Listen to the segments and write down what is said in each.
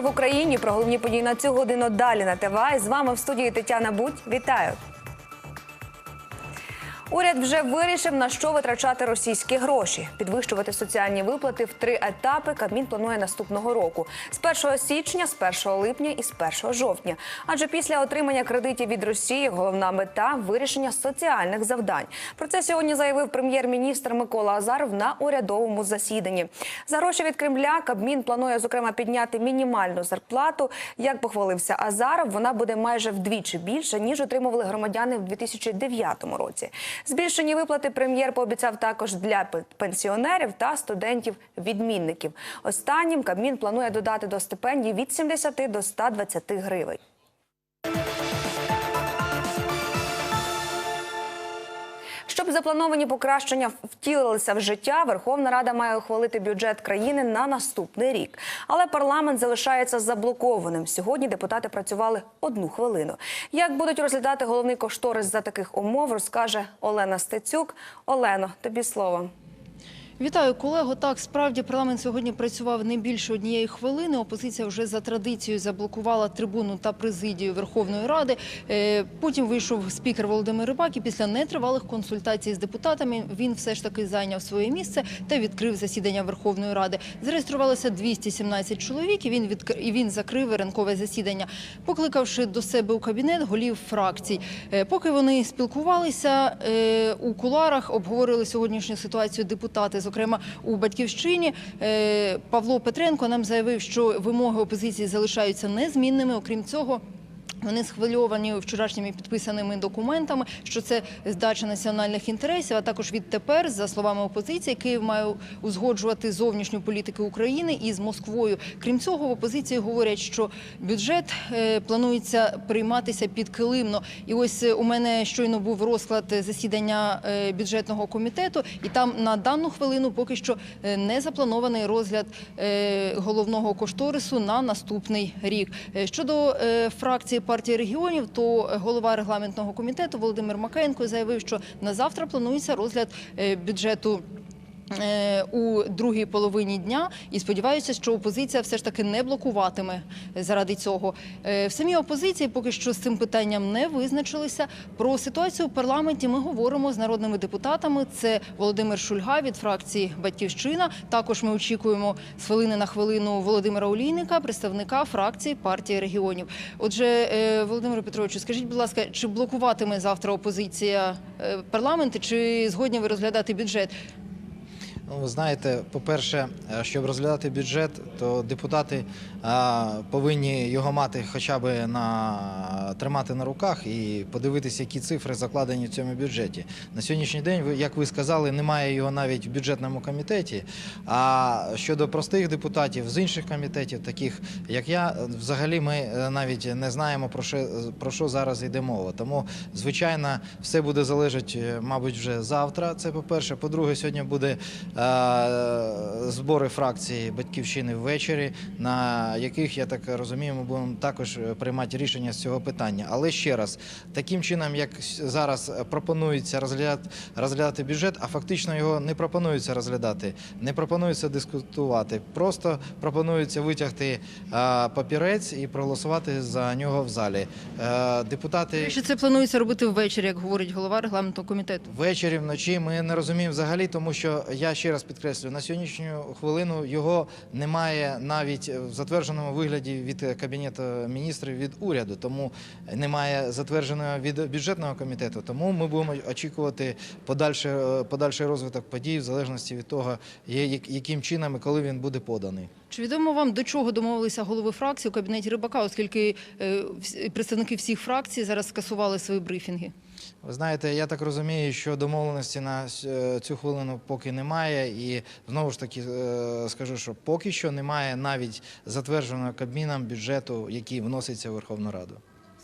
12 в Україні про головні події на цю годину далі на ТВА. І з вами в студії Тетяна Будь. Вітаю. Уряд вже вирішив на що витрачати російські гроші. Підвищувати соціальні виплати в три етапи Кабмін планує наступного року: з 1 січня, з 1 липня і з 1 жовтня. Адже після отримання кредитів від Росії головна мета вирішення соціальних завдань. Про це сьогодні заявив прем'єр-міністр Микола Азаров на урядовому засіданні. За гроші від Кремля Кабмін планує зокрема підняти мінімальну зарплату. Як похвалився Азаров, вона буде майже вдвічі більше ніж отримували громадяни в 2009 році. Збільшені виплати прем'єр пообіцяв також для пе- пенсіонерів та студентів-відмінників. Останнім Кабмін планує додати до стипендій від 70 до 120 гривень. Заплановані покращення втілилися в життя, Верховна Рада має ухвалити бюджет країни на наступний рік. Але парламент залишається заблокованим. Сьогодні депутати працювали одну хвилину. Як будуть розглядати головний кошторис за таких умов, розкаже Олена Стецюк. Олено, тобі слово. Вітаю, колего. Так, справді парламент сьогодні працював не більше однієї хвилини. Опозиція вже за традицією заблокувала трибуну та президію Верховної Ради. Е, Потім вийшов спікер Володимир Рибак і після нетривалих консультацій з депутатами він все ж таки зайняв своє місце та відкрив засідання Верховної Ради. Зареєструвалося 217 чоловік. І він відкр... і він закрив ранкове засідання, покликавши до себе у кабінет голів фракцій. Е, Поки вони спілкувалися е, у куларах, обговорили сьогоднішню ситуацію депутати. Зокрема, у батьківщині е, Павло Петренко нам заявив, що вимоги опозиції залишаються незмінними. Окрім цього. Вони схвильовані вчорашніми підписаними документами, що це здача національних інтересів. А також відтепер, за словами опозиції, Київ має узгоджувати зовнішню політику України із Москвою. Крім цього, в опозиції говорять, що бюджет е, планується прийматися підкилимно. І ось е, у мене щойно був розклад засідання е, бюджетного комітету, і там на дану хвилину поки що не запланований розгляд головного кошторису на наступний рік. Щодо фракції партії регіонів, то голова регламентного комітету Володимир Макаєнко заявив, що на завтра планується розгляд е, бюджету. Е, У другій половині дня і сподіваюся, що опозиція все ж таки не блокуватиме заради цього. Е, В самій опозиції поки що з цим питанням не визначилися. Про ситуацію в парламенті ми говоримо з народними депутатами. Це Володимир Шульга від фракції Батьківщина. Також ми очікуємо з хвилини на хвилину Володимира Олійника, представника фракції партії регіонів. Отже, е, Володимире Петровичу, скажіть, будь ласка, чи блокуватиме завтра опозиція е, парламент, чи згодні ви розглядати бюджет? Ну, ви знаєте, по-перше, е, щоб розглядати бюджет, то депутати повинні його мати хоча б на тримати на руках і подивитися, які цифри закладені в цьому бюджеті. На сьогоднішній день, як ви сказали, немає його навіть в бюджетному комітеті. А щодо простих депутатів з інших комітетів, таких як я, взагалі ми е, навіть не знаємо про що, про що зараз йде мова. Тому, звичайно, все буде залежати, е, мабуть, вже завтра. Це по-перше. По-друге, сьогодні буде е, збори фракції батьківщини ввечері, на яких я так розумію, ми будемо також е, приймати рішення з цього питання. Але ще раз, таким чином, як зараз пропонується розглядати, розглядати бюджет, а фактично його не пропонується розглядати, не пропонується дискутувати. Просто пропонується витягти е, папірець і проголосувати за нього в залі. Е, депутати Що це планується робити ввечері, як говорить голова регламентного комітету? Ввечері, вночі ми не розуміємо взагалі, тому що я ще раз підкреслюю, на сьогоднішню хвилину його немає навіть в затвердженому вигляді від кабінету міністрів від уряду, тому немає затвердженого від бюджетного комітету. Тому ми будемо очікувати подальший, подальший розвиток подій в залежності від того, яким чином і коли він буде поданий. Чи відомо вам до чого домовилися голови фракції у кабінеті Рибака, оскільки е, представники всіх фракцій зараз скасували свої брифінги? Ви знаєте, я так розумію, що домовленості на е, цю хвилину поки немає, і знову ж таки е, скажу, що поки що немає навіть затвердженого кабміном бюджету, який вноситься в Верховну Раду.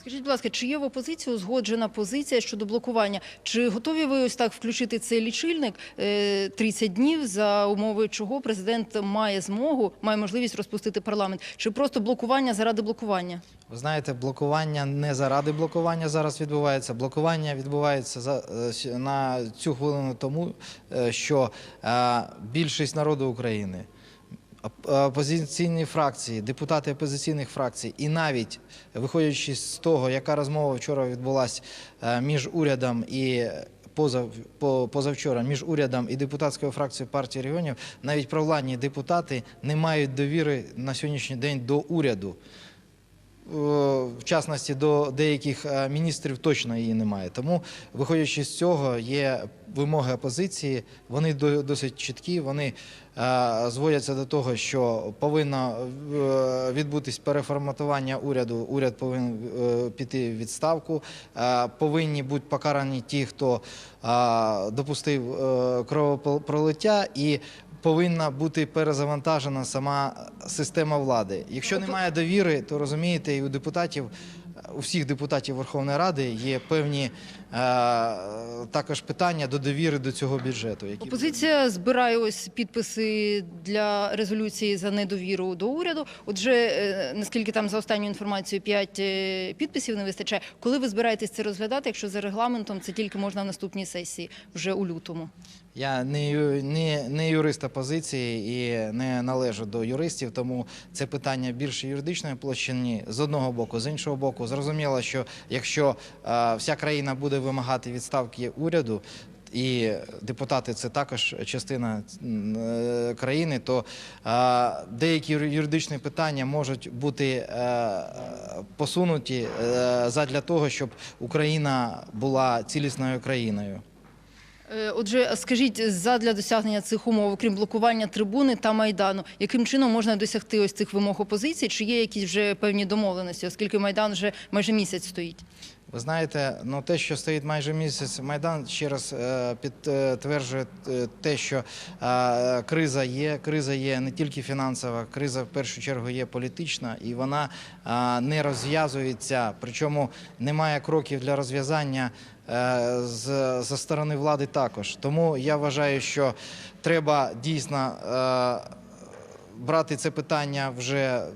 Скажіть, будь ласка, чи є в опозиції узгоджена позиція щодо блокування? Чи готові ви ось так включити цей лічильник е, 30 днів, за умови чого президент має змогу, має можливість розпустити парламент? Чи просто блокування заради блокування? Ви знаєте, блокування не заради блокування зараз відбувається. Блокування відбувається за е, на цю хвилину тому, е, що е, більшість народу України. Оп- опозиційні фракції, депутати опозиційних фракцій, і навіть виходячи з того, яка розмова вчора відбулася між урядом і позав, позавчора між урядом і депутатською фракцією партії регіонів, навіть провладні депутати не мають довіри на сьогоднішній день до уряду. Е, В частності до деяких е, міністрів точно її немає. Тому, виходячи з цього, є вимоги опозиції. Вони до- досить чіткі. Вони е, зводяться до того, що повинно відбутись переформатування уряду. Уряд повинен піти в відставку. Повинні бути покарані ті, хто допустив кровопролиття і повинна бути перезавантажена сама система влади. Якщо немає довіри, то розумієте, і у депутатів, у всіх депутатів Верховної Ради є певні е, також питання до довіри до цього бюджету. Які Опозиція збирає ось підписи для резолюції за недовіру до уряду. Отже, е, наскільки там за останню інформацію 5 підписів не вистачає. Коли ви збираєтесь це розглядати, якщо за регламентом це тільки можна в наступній сесії, вже у лютому? Я не, не, не юрист опозиції і не належу до юристів, тому це питання більше юридичної площини з одного боку, з іншого боку, зрозуміло, що якщо вся країна буде вимагати відставки уряду. І депутати це також частина е, країни, то деякі юри- юридичні питання можуть бути е, посунуті е, задля того, щоб Україна була цілісною країною. Е, Отже, скажіть, задля досягнення цих умов, окрім блокування трибуни та майдану, яким чином можна досягти ось цих вимог опозиції? Чи є якісь вже певні домовленості, оскільки майдан вже майже місяць стоїть? Ви знаєте, ну те, що стоїть майже місяць майдан, ще раз е, підтверджує е, те, що криза є. Криза є не тільки фінансова, криза в першу чергу є політична, і вона не розв'язується. Причому немає кроків для розв'язання. Е, З за сторони влади також. Тому я вважаю, що треба дійсно е, брати це питання вже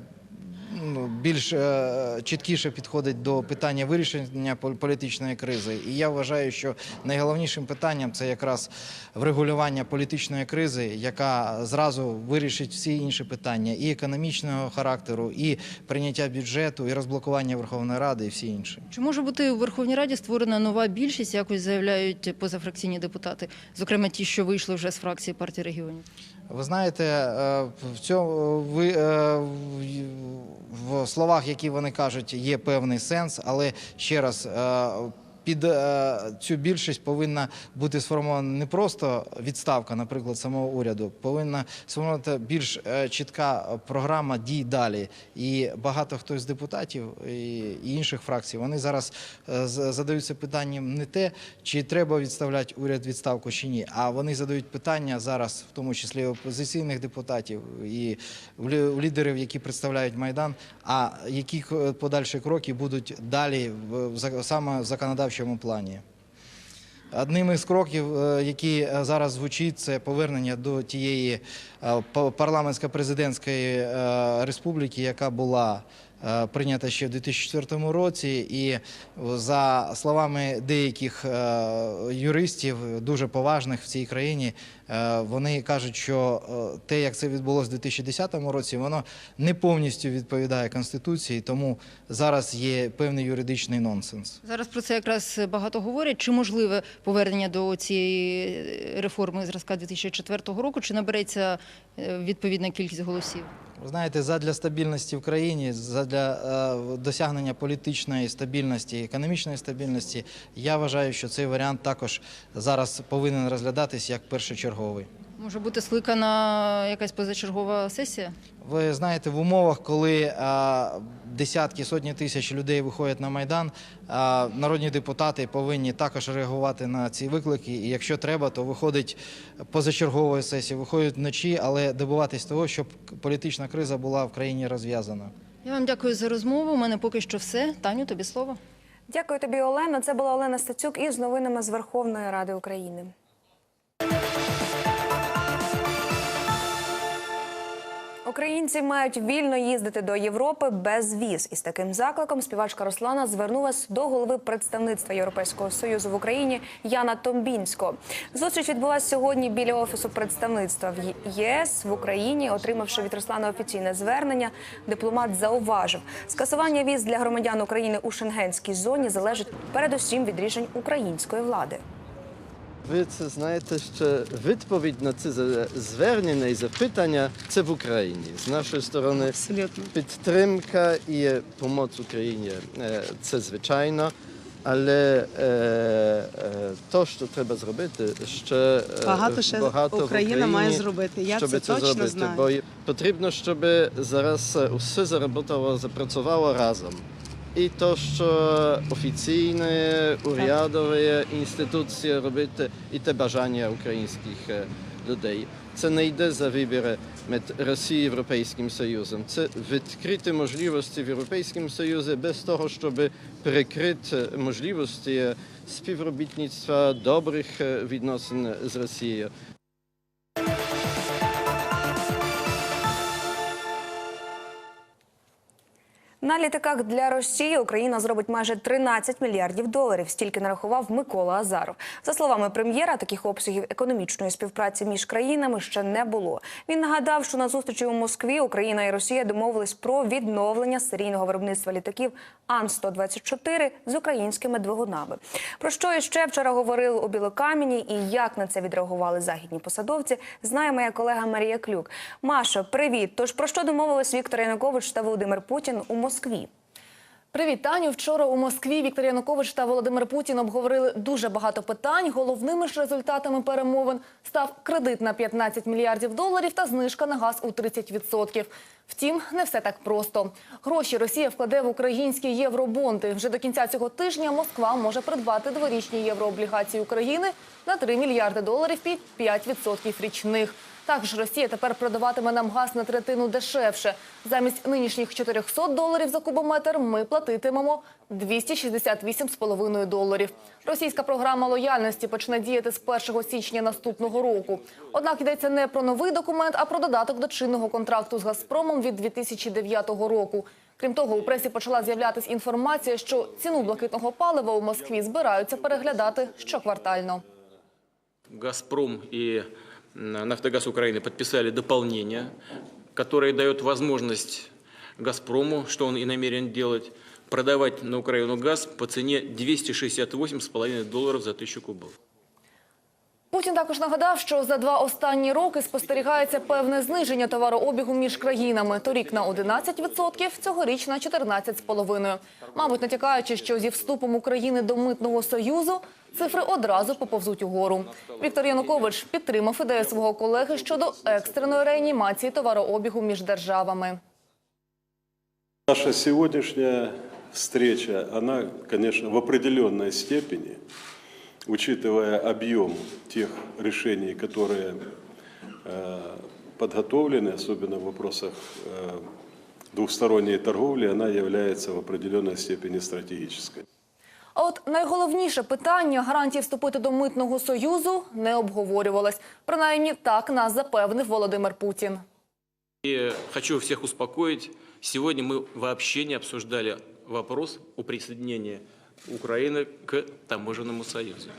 більш е, чіткіше підходить до питання вирішення пол- політичної кризи. І я вважаю, що найголовнішим питанням це якраз врегулювання політичної кризи, яка зразу вирішить всі інші питання і економічного характеру, і прийняття бюджету, і розблокування Верховної Ради, і всі інші. Чи може бути у Верховній Раді створена нова більшість, якось заявляють позафракційні депутати, зокрема ті, що вийшли вже з фракції партії регіонів? Ви знаєте, е, в цьому ви е, в- словах, які вони кажуть, є певний сенс, але ще раз. Під е, цю більшість повинна бути сформована не просто відставка, наприклад, самого уряду, повинна сформована більш е, чітка програма дій далі. І багато хто з депутатів і інших фракцій вони зараз е, задаються питанням не те, чи треба відставляти уряд відставку чи ні, а вони задають питання зараз, в тому числі опозиційних депутатів і лідерів, які представляють майдан. А які подальші кроки будуть далі в саме в законодавчому плані? Одним із кроків, е, які е, зараз звучить, це повернення до тієї е, парламентсько-президентської республіки, яка була прийнята ще в 2004 році. І за словами деяких юристів, дуже поважних в цій країні, вони кажуть, що е, те, як це відбулося в 2010 році, воно не повністю відповідає Конституції, тому зараз є певний юридичний нонсенс. Зараз про це якраз багато говорять. Чи можливе повернення до цієї реформи зразка 2004 року? Чи набереться е, відповідна кількість голосів? Ви знаєте, задля стабільності в країні, задля е, досягнення політичної стабільності, економічної стабільності, я вважаю, що цей варіант також зараз повинен розглядатись як першочерговий. Може бути скликана якась позачергова сесія? Ви знаєте, в умовах, коли десятки, сотні тисяч людей виходять на майдан, народні депутати повинні також реагувати на ці виклики. І якщо треба, то виходить позачергової сесії, виходять вночі, але добиватись того, щоб політична криза була в країні розв'язана. Я вам дякую за розмову. У мене поки що все. Таню, тобі слово. Дякую тобі, Олено. Це була Олена Стацюк із новинами з Верховної Ради України. Українці мають вільно їздити до Європи без віз. Із таким закликом співачка Руслана звернулась до голови представництва Європейського союзу в Україні Яна Томбінського. Зустріч відбулася сьогодні біля офісу представництва в ЄС в Україні. Отримавши від Руслана офіційне звернення, дипломат зауважив, скасування віз для громадян України у шенгенській зоні залежить передусім від рішень української влади. Ви це знаєте, що відповідь на це звернення і запитання це в Україні. З нашої сторони Абсолютно. підтримка і допомога Україні це звичайно. Але е, е, то, що треба зробити, ще Багато ще багато в Україна Україні, має зробити. Я щоб це точно зробити. знаю. Бо потрібно, щоб зараз усе заработало, запрацювало разом. І то, що офіційні урядові інституції робити, і те бажання українських людей. Це не йде за вибір між Росією і Європейським Союзом. Це відкриті можливості в Європейському Союзі без того, щоб перекрити можливості співробітництва добрих відносин з Росією. На літаках для Росії Україна зробить майже 13 мільярдів доларів. Стільки нарахував Микола Азаров. За словами прем'єра, таких обсягів економічної співпраці між країнами ще не було. Він нагадав, що на зустрічі у Москві Україна і Росія домовились про відновлення серійного виробництва літаків Ан-124 з українськими двигунами. Про що іще вчора говорили у Білокам'яні і як на це відреагували західні посадовці, знає моя колега Марія Клюк. Маша, привіт. Тож про що домовились Віктор Янукович та Володимир Путін у Москві? Привіт, Таню. Вчора у Москві Віктор Янукович та Володимир Путін обговорили дуже багато питань. Головними ж результатами перемовин став кредит на 15 мільярдів доларів та знижка на газ у 30%. Втім, не все так просто. Гроші Росія вкладе в українські євробонди. Вже до кінця цього тижня Москва може придбати дворічні єврооблігації України на 3 мільярди доларів під 5% річних. Також Росія тепер продаватиме нам газ на третину дешевше. Замість нинішніх 400 доларів за кубометр ми платитимемо 268,5 доларів. Російська програма лояльності почне діяти з 1 січня наступного року. Однак йдеться не про новий документ, а про додаток до чинного контракту з Газпромом від 2009 року. Крім того, у пресі почала з'являтись інформація, що ціну блакитного палива у Москві збираються переглядати щоквартально. «Газпром» м, «Нафтогаз Украины» подписали дополнение, которое дает возможность «Газпрому», что он и намерен делать, продавать на Украину газ по цене 268,5 долларов за тысячу кубов. Путін також нагадав, що за два останні роки спостерігається певне зниження товарообігу між країнами. Торік на 11%, цьогоріч на 14,5%. Мабуть, натякаючи, що зі вступом України до митного союзу цифри одразу поповзуть угору. Віктор Янукович підтримав ідею свого колеги щодо екстреної реанімації товарообігу між державами. Наша сегодняшняя встреча, она, конечно, в определенной степени, учитывая объем тех решений, которые э, подготовлены, особенно в вопросах э, двухсторонней торговли, она является в определенной степени стратегической. А от найголовніше питання гарантії вступити до митного союзу не обговорювалось. Принаймні так нас запевнив Володимир Путін. И хочу всех успокоить, сегодня мы вообще не обсуждали вопрос о присоединении Украины к таможенному союзу.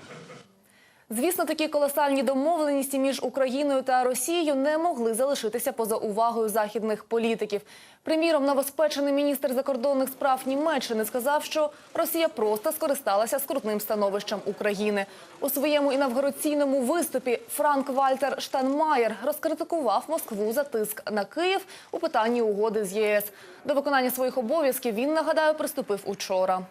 Звісно, такі колосальні домовленості між Україною та Росією не могли залишитися поза увагою західних політиків. Приміром, новоспечений міністр закордонних справ Німеччини сказав, що Росія просто скористалася скрутним становищем України. У своєму інавгураційному виступі Франк Вальтер Штанмаєр розкритикував Москву за тиск на Київ у питанні угоди з ЄС. До виконання своїх обов'язків він нагадаю приступив учора.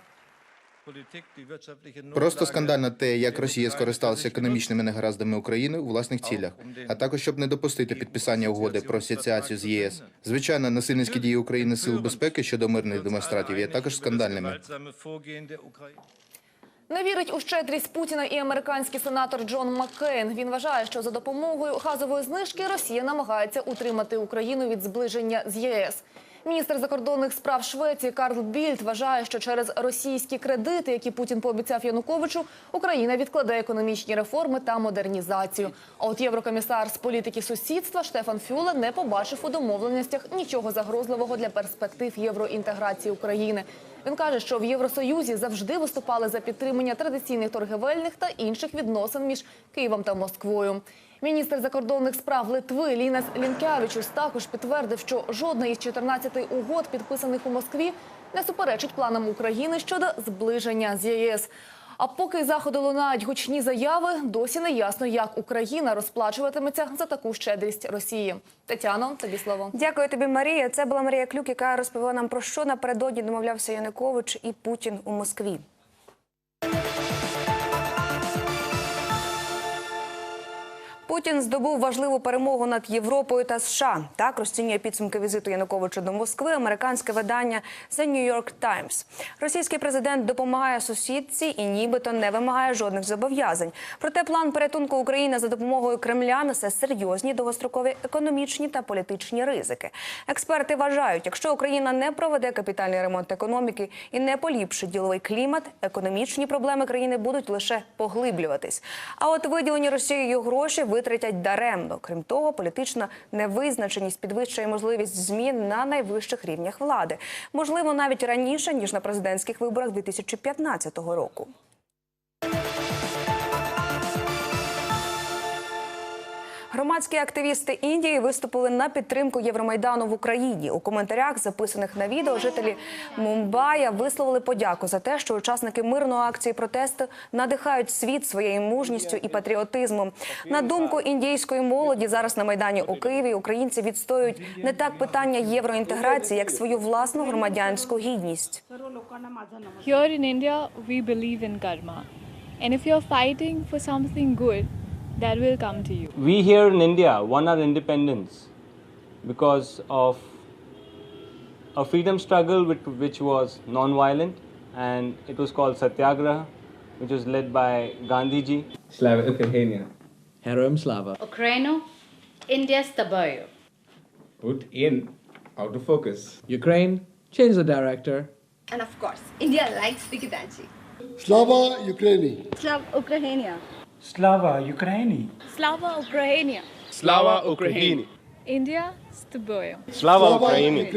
Просто скандально те, як Росія скористалася економічними негараздами України у власних цілях, а також щоб не допустити підписання угоди про асоціацію з ЄС. Звичайно, насильницькі дії України сил безпеки щодо мирних демонстратів є також скандальними. Не вірить у щедрість Путіна і американський сенатор Джон Маккейн. Він вважає, що за допомогою газової знижки Росія намагається утримати Україну від зближення з ЄС. Міністр закордонних справ Швеції Карл Більд вважає, що через російські кредити, які Путін пообіцяв Януковичу, Україна відкладе економічні реформи та модернізацію. А от єврокомісар з політики сусідства Штефан Фюле не побачив у домовленостях нічого загрозливого для перспектив євроінтеграції України. Він каже, що в Євросоюзі завжди виступали за підтримання традиційних торгівельних та інших відносин між Києвом та Москвою. Міністр закордонних справ Литви Лінас Лінкявічус також підтвердив, що жодна із 14 угод, підписаних у Москві, не суперечить планам України щодо зближення з ЄС. А поки заходи лунають гучні заяви, досі не ясно, як Україна розплачуватиметься за таку щедрість Росії. Тетяно, тобі слово. Дякую тобі, Марія. Це була Марія Клюк, яка розповіла нам про що напередодні домовлявся Янукович і Путін у Москві. Путін здобув важливу перемогу над Європою та США. Так розцінює підсумки візиту Януковича до Москви американське видання The New York Times. Російський президент допомагає сусідці і нібито не вимагає жодних зобов'язань. Проте план порятунку України за допомогою Кремля несе серйозні довгострокові економічні та політичні ризики. Експерти вважають, якщо Україна не проведе капітальний ремонт економіки і не поліпшить діловий клімат, економічні проблеми країни будуть лише поглиблюватись. А от виділені Росією гроші витратять даремно. Крім того, політична невизначеність підвищує можливість змін на найвищих рівнях влади, можливо, навіть раніше ніж на президентських виборах 2015 року. Громадські активісти Індії виступили на підтримку Євромайдану в Україні. У коментарях, записаних на відео, жителі Мумбая висловили подяку за те, що учасники мирної акції протесту надихають світ своєю мужністю і патріотизмом. На думку індійської молоді, зараз на майдані у Києві українці відстоюють не так питання євроінтеграції, як свою власну громадянську гідність. Here in India, we believe in karma. And if you're fighting for something good, that will come to you. We here in India won our independence because of a freedom struggle which, which was non-violent and it was called Satyagraha, which was led by Gandhiji. Slava Ukrainia, Herom Slava. Ukraino, India Stabayo. Put in, out of focus. Ukraine, change the director. And of course, India likes Vikidanji. Slava Ukraini. Slava Ukrainia. Slava Ukraini. Slava Ukraini. Slava Ukraini. India, Stoboyo. Slava Ukraini.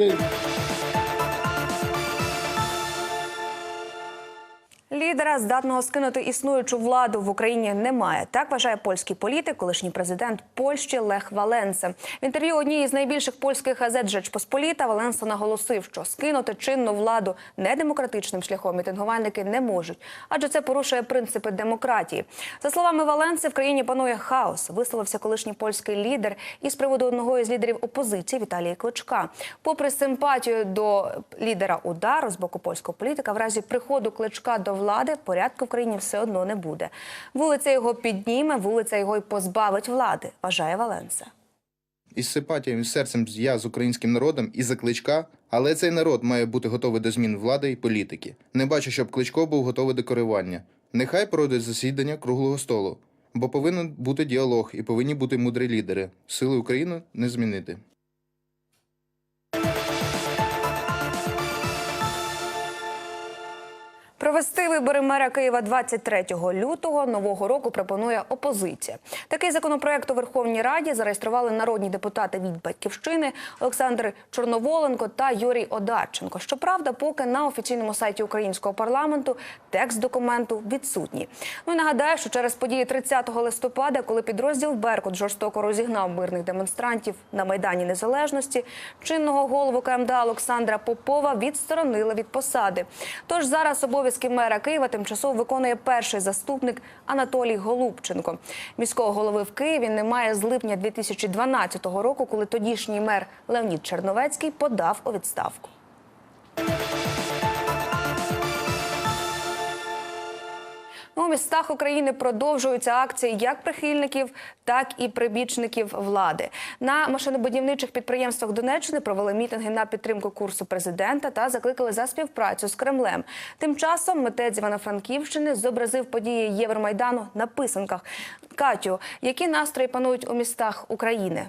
Лідера, здатного скинути існуючу владу в Україні, немає. Так вважає польський політик, колишній президент Польщі Лех Валенсе. В інтерв'ю одній із найбільших польських газет «Жечпосполіта» Валенса наголосив, що скинути чинну владу недемократичним шляхом мітингувальники не можуть, адже це порушує принципи демократії. За словами Валенси, в країні панує хаос. Висловився колишній польський лідер із приводу одного із лідерів опозиції Віталія Кличка. Попри симпатію до лідера удару з боку польського політика, в разі приходу кличка до влади порядку в країні все одно не буде. Вулиця його підніме, вулиця його й позбавить влади, вважає Валенса. Із симпатією і серцем я з українським народом і за кличка, але цей народ має бути готовий до змін влади і політики. Не бачу, щоб кличко був готовий до керування. Нехай пройдуть засідання круглого столу, бо повинен бути діалог і повинні бути мудрі лідери. Сили України не змінити. Провести вибори мера Києва 23 лютого нового року пропонує опозиція. Такий законопроект у Верховній Раді зареєстрували народні депутати від батьківщини Олександр Чорноволенко та Юрій Одарченко. Щоправда, поки на офіційному сайті українського парламенту текст документу відсутній. Ну і нагадаю, що через події 30 листопада, коли підрозділ Беркут жорстоко розігнав мирних демонстрантів на майдані Незалежності, чинного голову КМДА Олександра Попова відсторонили від посади. Тож зараз обов'язки мера Києва тимчасово виконує перший заступник Анатолій Голубченко. Міського голови в Києві немає з липня 2012 року, коли тодішній мер Леонід Черновецький подав у відставку. Ну, У містах України продовжуються акції як прихильників, так і прибічників влади. На машинобудівничих підприємствах Донеччини провели мітинги на підтримку курсу президента та закликали за співпрацю з Кремлем. Тим часом митець Івано-Франківщини зобразив події Євромайдану на писанках. Катю, які настрої панують у містах України?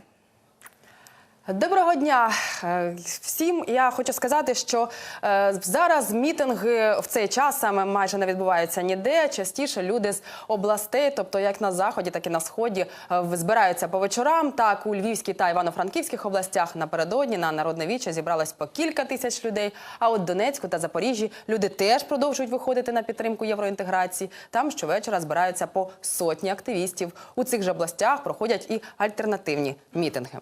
Доброго дня е, всім. Я хочу сказати, що е, зараз мітинги в цей час саме майже не відбуваються ніде. Частіше люди з областей, тобто як на заході, так і на сході, е, збираються по вечорам. Так у Львівській та Івано-Франківських областях напередодні на народне віче зібралось по кілька тисяч людей. А от Донецьку та Запоріжжі люди теж продовжують виходити на підтримку євроінтеграції. Там щовечора збираються по сотні активістів. У цих же областях проходять і альтернативні мітинги.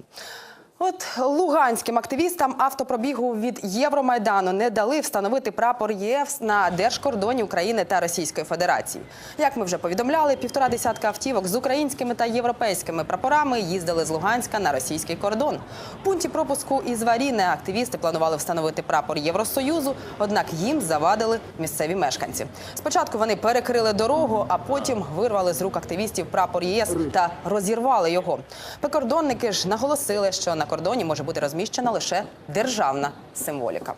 От луганським активістам автопробігу від Євромайдану не дали встановити прапор ЄС на держкордоні України та Російської Федерації. Як ми вже повідомляли, півтора десятка автівок з українськими та європейськими прапорами їздили з Луганська на російський кордон. В пункті пропуску із Варіне активісти планували встановити прапор Євросоюзу, однак їм завадили місцеві мешканці. Спочатку вони перекрили дорогу, а потім вирвали з рук активістів прапор ЄС та розірвали його. Прикордонники ж наголосили, що на кордоні може бути розміщена лише державна символіка.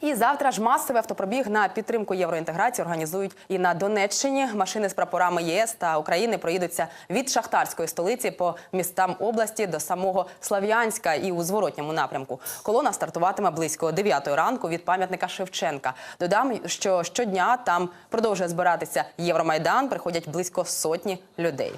І завтра ж масовий автопробіг на підтримку євроінтеграції організують і на Донеччині. Машини з прапорами ЄС та України проїдуться від шахтарської столиці по містам області до самого Слав'янська і у зворотньому напрямку. Колона стартуватиме близько 9 ранку від пам'ятника Шевченка. Додам, що щодня там продовжує збиратися Євромайдан. Приходять близько сотні людей.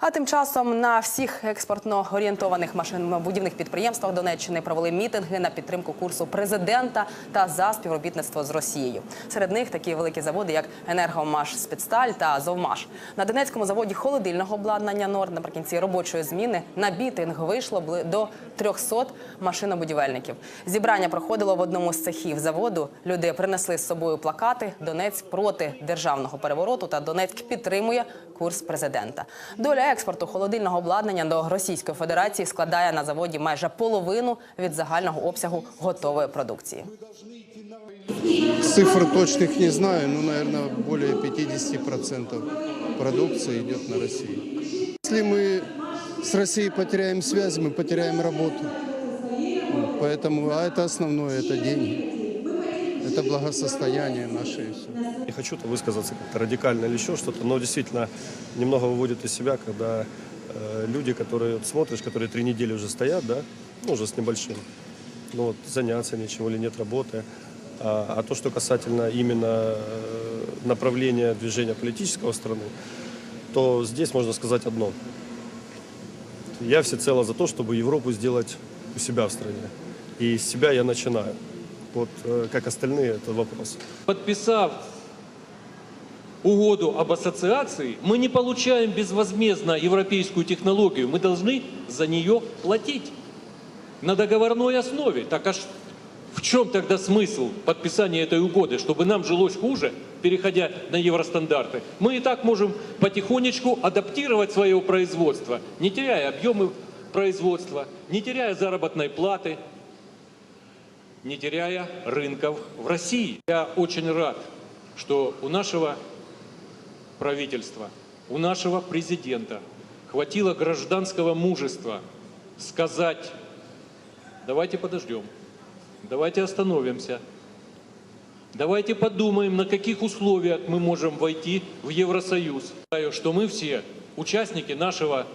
А тим часом на всіх експортно орієнтованих машинобудівних підприємствах Донеччини провели мітинги на підтримку курсу президента та за співробітництво з Росією. Серед них такі великі заводи, як Енергомаш Спецсталь та Азовмаш. На Донецькому заводі холодильного обладнання Норд наприкінці робочої зміни на мітинг вийшло до 300 машинобудівельників. Зібрання проходило в одному з цехів заводу. Люди принесли з собою плакати Донецьк проти державного перевороту та Донецьк підтримує курс президента. Доля експорту холодильного обладнання до Російської Федерації складає на заводі майже половину від загального обсягу готової продукції. Цифр точных не знаю, но, наверное, более 50% продукции идет на Россию. Если мы с Россией потеряем связь, мы потеряем работу. Вот, Поэтому, а это основное, это деньги. Это благосостояние наше. Не хочу -то высказаться как-то радикально или еще что-то, но действительно немного выводит из себя, когда э, люди, которые вот смотришь, которые три недели уже стоят, да, ну уже с небольшим, ну вот заняться нечего или нет работы. А, а то, что касательно именно э, направления движения политического страны, то здесь можно сказать одно. Я всецело за то, чтобы Европу сделать у себя в стране. И с себя я начинаю. Вот э, как остальные, это вопрос. Подписав угоду об ассоциации, мы не получаем безвозмездно европейскую технологию, мы должны за нее платить на договорной основе. Так аж в чем тогда смысл подписания этой угоды? Чтобы нам жилось хуже, переходя на евростандарты. Мы и так можем потихонечку адаптировать свое производство, не теряя объемы производства, не теряя заработной платы, не теряя рынков в России. Я очень рад, что у нашего правительства, у нашего президента хватило гражданского мужества сказать, давайте подождем, давайте остановимся, давайте подумаем, на каких условиях мы можем войти в Евросоюз. Что мы все, участники нашего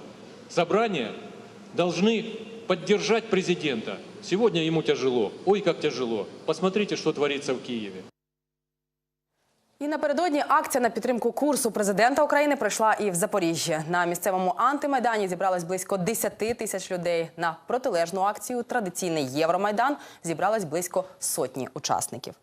собрания, должны поддержать президента. Сегодня ему тяжело. Ой, как тяжело. Посмотрите, что творится в Киеве. І напередодні акція на підтримку курсу президента України пройшла і в Запоріжжі. На місцевому антимайдані зібралось близько 10 тисяч людей. На протилежну акцію традиційний Євромайдан зібралось близько сотні учасників.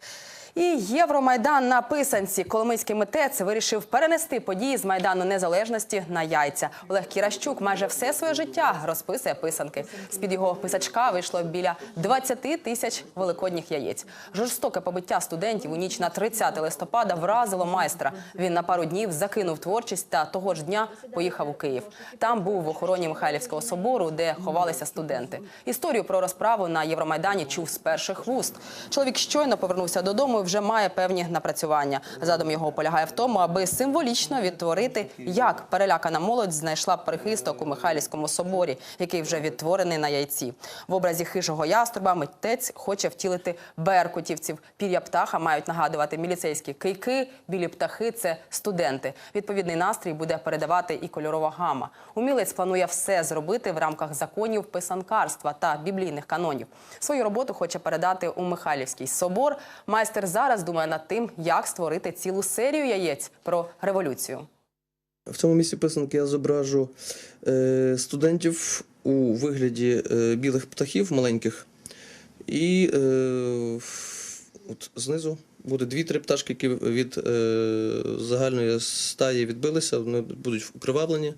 І Євромайдан на писанці Коломийський митець вирішив перенести події з майдану незалежності на яйця. Олег Кіращук майже все своє життя розписує писанки. З під його писачка вийшло біля 20 тисяч великодніх яєць. Жорстоке побиття студентів у ніч на 30 листопада вразило майстра. Він на пару днів закинув творчість та того ж дня поїхав у Київ. Там був в охороні Михайлівського собору, де ховалися студенти. Історію про розправу на Євромайдані чув з перших вуст. Чоловік щойно повернувся додому і вже має певні напрацювання. Задум його полягає в тому, аби символічно відтворити, як перелякана молодь знайшла прихисток у Михайлівському соборі, який вже відтворений на яйці. В образі хижого яструба митець хоче втілити беркутівців. Пір'я птаха мають нагадувати міліцейські кийки, білі птахи це студенти. Відповідний настрій буде передавати і кольорова гама. Умілець планує все зробити в рамках законів писанкарства та біблійних канонів. Свою роботу хоче передати у Михайлівський собор. Майстер зараз думає над тим, як створити цілу серію яєць про революцію. В цьому місці писанки я зображу е, студентів у вигляді е, білих птахів маленьких. І е, от знизу буде дві-три пташки, які від загальної стаї відбилися, вони будуть укривавлені.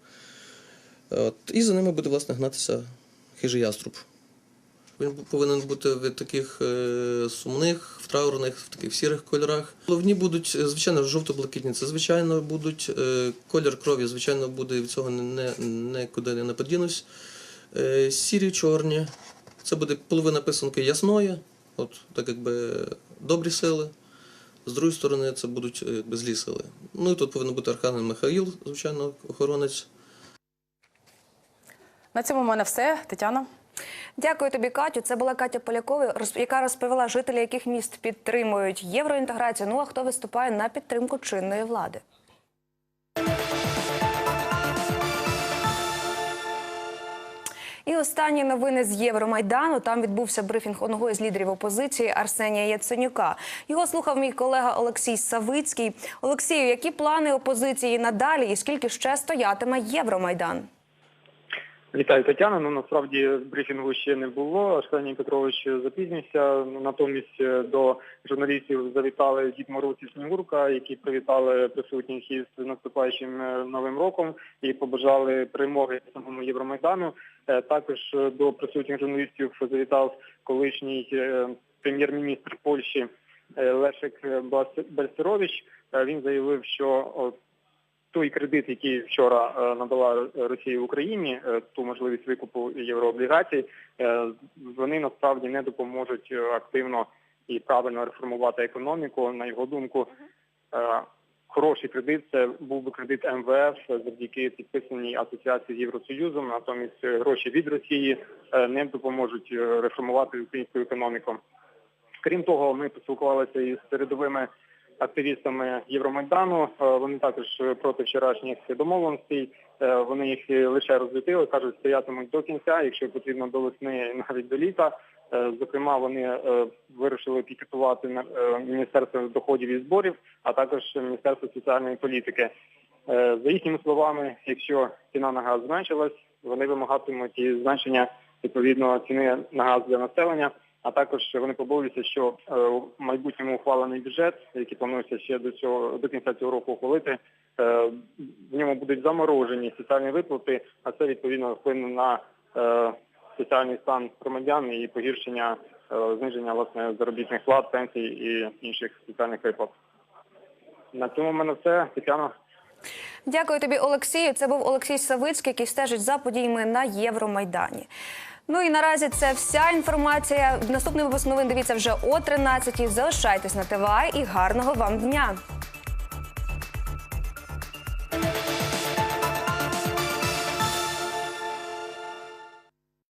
От, і за ними буде власне гнатися хижий яструб. Він повинен бути від таких е, сумних, в траурних, в таких сірих кольорах. Головні будуть, е, звичайно, жовто-блакитні. Це звичайно будуть е, колір крові, звичайно, буде від цього не, нікуди не подінусь. Сірі, чорні. Це буде половина писанки ясної, от так якби добрі сили. З другої сторони, це будуть якби злі сили. Ну і тут повинен бути Архангел Михаїл, звичайно, охоронець. На цьому в мене все. Тетяна. Дякую тобі, Катю. Це була Катя Полякова, яка розповіла жителі, яких міст підтримують євроінтеграцію. Ну а хто виступає на підтримку чинної влади. І останні новини з Євромайдану. Там відбувся брифінг одного із лідерів опозиції Арсенія Яценюка. Його слухав мій колега Олексій Савицький. Олексію, які плани опозиції надалі і скільки ще стоятиме Євромайдан? Вітаю, Тетяна. Ну насправді брифінгу ще не було. Арсеній Петрович запізнився. Натомість е, до журналістів завітали Дід і Снігурка, які привітали присутніх із наступаючим е, новим роком і побажали перемоги самому Євромайдану. Е, Також до присутніх журналістів завітав колишній прем'єр-міністр Польщі Бас- Е, Він заявив, що той кредит, який вчора е, надала Росія Україні, е, ту можливість викупу єврооблігацій, е, вони насправді не допоможуть активно і правильно реформувати економіку. На його думку, хороший кредит це був би кредит МВФ завдяки підписаній асоціації з Євросоюзом. Натомість гроші від Росії не допоможуть реформувати українську економіку. Крім того, ми поспілкувалися із передовими активістами Євромайдану. Е, Вони також проти вчорашніх домовленостей. Е, Вони їх лише розлютили, кажуть, стоятимуть до кінця, якщо потрібно до весни, навіть до літа. Е, Зокрема, вони е, вирішили пікетувати е, Міністерство доходів і зборів, а також Міністерство соціальної політики. Е, За їхніми словами, якщо ціна на газ зменшилась, вони вимагатимуть і зменшення відповідно ціни на газ для населення. А також вони побоюються, що е, в майбутньому ухвалений бюджет, який планується ще до цього до кінця цього року ухвалити, е, в ньому будуть заморожені соціальні виплати, а це відповідно вплине на е, соціальний стан громадян і погіршення е, зниження власне заробітних плат, пенсій і інших соціальних виплат. На цьому в мене все. Тетяна. Дякую тобі, Олексію. Це був Олексій Савицький, який стежить за подіями на Євромайдані. Ну і наразі це вся інформація. Наступний випуск новин дивіться вже о 13 Залишайтесь на ТВА і гарного вам дня.